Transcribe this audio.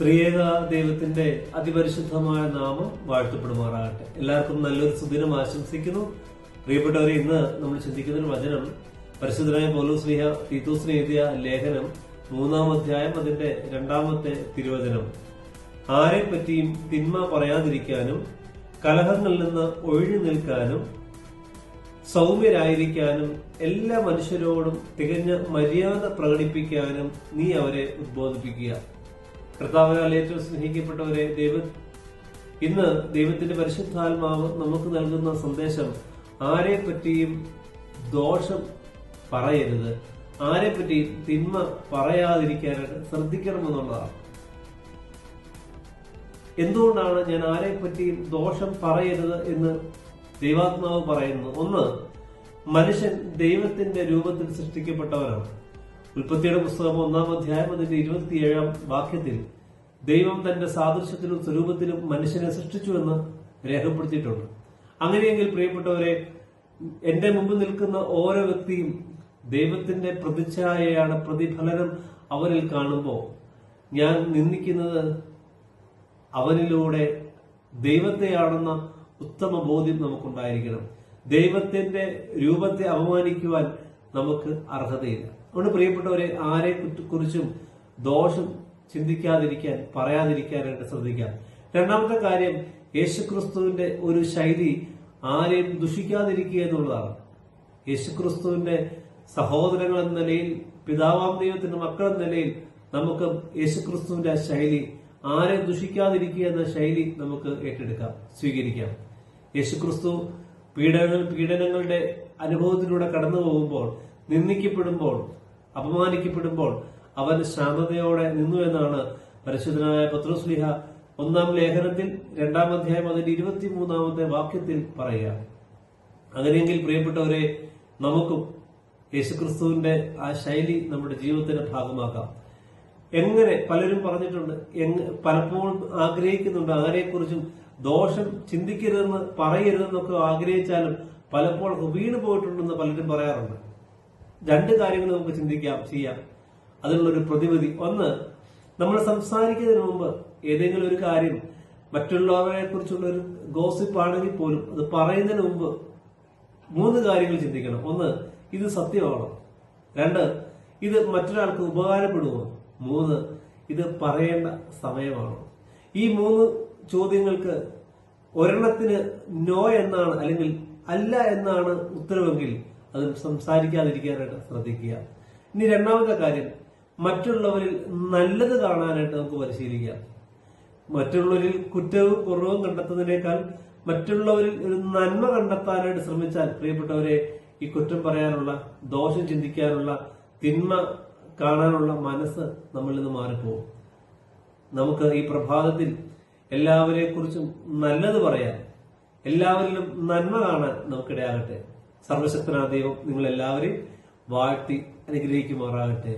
ത്രിയേക ദൈവത്തിന്റെ അതിപരിശുദ്ധമായ നാമം വാഴ്ത്തപ്പെടുമാറാകട്ടെ. എല്ലാവർക്കും നല്ലൊരു സുദിനം ആശംസിക്കുന്നു. പ്രിയപ്പെട്ടവരെ ഇന്ന് നമ്മൾ ചിന്തിക്കുന്ന ഒരു വചനം പരിശുദ്ധനായ പൗലോസ്ലിഹ തീത്തൂസിന് എഴുതിയ ലേഖനം മൂന്നാം അധ്യായം അതിന്റെ രണ്ടാമത്തെ തിരുവചനം. ആരെ പറ്റിയും തിന്മ പറയാതിരിക്കാനും കലഹങ്ങളിൽ നിന്ന് ഒഴിഞ്ഞു നിൽക്കാനും സൗമ്യരായിരിക്കാനും എല്ലാ മനുഷ്യരോടും തികഞ്ഞ മര്യാദ പ്രകടിപ്പിക്കാനും നീ അവരെ ഉദ്ബോധിപ്പിക്കുക. കർത്താവിനാൽ ഏറ്റവും സ്നേഹിക്കപ്പെട്ടവരെ ദൈവ ഇന്ന് ദൈവത്തിന്റെ പരിശുദ്ധാത്മാവ് നമുക്ക് നൽകുന്ന സന്ദേശം ആരെ പറ്റിയും ദോഷം പറയരുത്. ആരെ പറ്റിയും തിന്മ പറയാതിരിക്കാനായിട്ട് ശ്രദ്ധിക്കണമെന്നുള്ളതാണ്. എന്തുകൊണ്ടാണ് ഞാൻ ആരെ പറ്റിയും ദോഷം പറയരുത് എന്ന് ദൈവാത്മാവ് പറയുന്നത്? ഒന്ന് മനുഷ്യൻ ദൈവത്തിന്റെ രൂപത്തിൽ സൃഷ്ടിക്കപ്പെട്ടവരാണ് ഉൽപ്പത്തിയുടെ പുസ്തകം ഒന്നാം അധ്യായം അതിന്റെ ഇരുപത്തിയേഴാം വാക്യത്തിൽ ദൈവം തന്റെ സാദൃശ്യത്തിലും സ്വരൂപത്തിലും മനുഷ്യനെ സൃഷ്ടിച്ചുവെന്ന് രേഖപ്പെടുത്തിയിട്ടുണ്ട്. അങ്ങനെയെങ്കിൽ പ്രിയപ്പെട്ടവരെ എന്റെ മുമ്പിൽ നിൽക്കുന്ന ഓരോ വ്യക്തിയും ദൈവത്തിന്റെ പ്രതിച്ഛായയാണ് പ്രതിഫലനം അവരിൽ കാണുമ്പോൾ ഞാൻ നിന്ദിക്കുന്നത് അവനിലൂടെ ദൈവത്തെയാണെന്ന ഉത്തമ ബോധ്യം നമുക്കുണ്ടായിരിക്കണം. ദൈവത്തിന്റെ രൂപത്തെ അപമാനിക്കുവാൻ നമുക്ക് അർഹതയില്ല. അതുകൊണ്ട് പ്രിയപ്പെട്ടവരെ ആരെ കുറിച്ചും ദോഷം ചിന്തിക്കാതിരിക്കാൻ പറയാതിരിക്കാനായിട്ട് ശ്രദ്ധിക്കാം. രണ്ടാമത്തെ കാര്യം യേശുക്രിസ്തുവിന്റെ ഒരു ശൈലി ആരെയും ദുഷിക്കാതിരിക്കുക എന്നുള്ളതാണ്. യേശുക്രിസ്തുവിന്റെ സഹോദരങ്ങൾ എന്ന നിലയിൽ പിതാവാം ദൈവത്തിന്റെ മക്കൾ എന്ന നിലയിൽ നമുക്ക് യേശുക്രിസ്തുവിന്റെ ശൈലി ആരെ ദുഷിക്കാതിരിക്കുക എന്ന ശൈലി നമുക്ക് ഏറ്റെടുക്കാം സ്വീകരിക്കാം. യേശുക്രിസ്തു പീഡനങ്ങൾ പീഡനങ്ങളുടെ അനുഭവത്തിലൂടെ കടന്നു പോകുമ്പോൾ നിന്ദിക്കപ്പെടുമ്പോൾ അപമാനിക്കപ്പെടുമ്പോൾ അവൻ ശാന്തതയോടെ നിന്നു എന്നാണ് പരിശുദ്ധനായ പത്രോസ്ലിഹ ഒന്നാം ലേഖനത്തിൽ രണ്ടാം അധ്യായം അതിന്റെ ഇരുപത്തിമൂന്നാമത്തെ വാക്യത്തിൽ പറയുക. അങ്ങനെയെങ്കിൽ പ്രിയപ്പെട്ടവരെ നമുക്കും യേശുക്രിസ്തുവിന്റെ ആ ശൈലി നമ്മുടെ ജീവിതത്തിന്റെ ഭാഗമാക്കാം എങ്ങനെ പലരും പറഞ്ഞിട്ടുണ്ട് പലപ്പോഴും ആഗ്രഹിക്കുന്നുണ്ട് ആരെക്കുറിച്ചും ദോഷം ചിന്തിക്കരുതെന്ന് പറയരുതെന്നൊക്കെ ആഗ്രഹിച്ചാലും പലപ്പോഴും വീണ് പോയിട്ടുണ്ടെന്ന് പലരും പറയാറുണ്ട്. രണ്ട് കാര്യങ്ങൾ നമുക്ക് ചിന്തിക്കാം ചെയ്യാം. അതിനുള്ളൊരു പ്രതിവിധി. ഒന്ന് നമ്മൾ സംസാരിക്കുന്നതിന് മുമ്പ് ഏതെങ്കിലും ഒരു കാര്യം മറ്റുള്ളവരെ കുറിച്ചുള്ള ഒരു ഗോസിപ്പ് ആണെങ്കിൽ പോലും അത് പറയുന്നതിന് മുമ്പ് മൂന്ന് കാര്യങ്ങൾ ചിന്തിക്കണം. ഒന്ന് ഇത് സത്യമാണോ? രണ്ട് ഇത് മറ്റൊരാൾക്ക് ഉപകാരപ്പെടുമോ? മൂന്ന് ഇത് പറയേണ്ട സമയമാണോ? ഈ മൂന്ന് ചോദ്യങ്ങൾക്ക് ഒരെണ്ണത്തിന് നോ എന്നാണ് അല്ലെങ്കിൽ അല്ല എന്നാണ് ഉത്തരവെങ്കിൽ അത് സംസാരിക്കാതിരിക്കാനായിട്ട് ശ്രദ്ധിക്കുക. ഇനി രണ്ടാമത്തെ കാര്യം മറ്റുള്ളവരിൽ നല്ലത് കാണാനായിട്ട് നമുക്ക് പരിശീലിക്കാം. മറ്റുള്ളവരിൽ കുറ്റവും കുറവും കണ്ടെത്തുന്നതിനേക്കാൾ മറ്റുള്ളവരിൽ ഒരു നന്മ കണ്ടെത്താനായിട്ട് ശ്രമിച്ചാൽ പ്രിയപ്പെട്ടവരെ ഈ കുറ്റം പറയാനുള്ള ദോഷം ചിന്തിക്കാനുള്ള തിന്മ കാണാനുള്ള മനസ്സ് നമ്മളിൽ നിന്ന് മാറിപ്പോകും. നമുക്ക് ഈ പ്രഭാതത്തിൽ എല്ലാവരെ കുറിച്ചും നല്ലത് പറയാൻ എല്ലാവരിലും നന്മ കാണാൻ നമുക്കിടയാകട്ടെ. സർവശക്തനായ ദൈവം നിങ്ങൾ എല്ലാവരെയും വാഴ്ത്തി അനുഗ്രഹിക്കുമാറാകട്ടെ.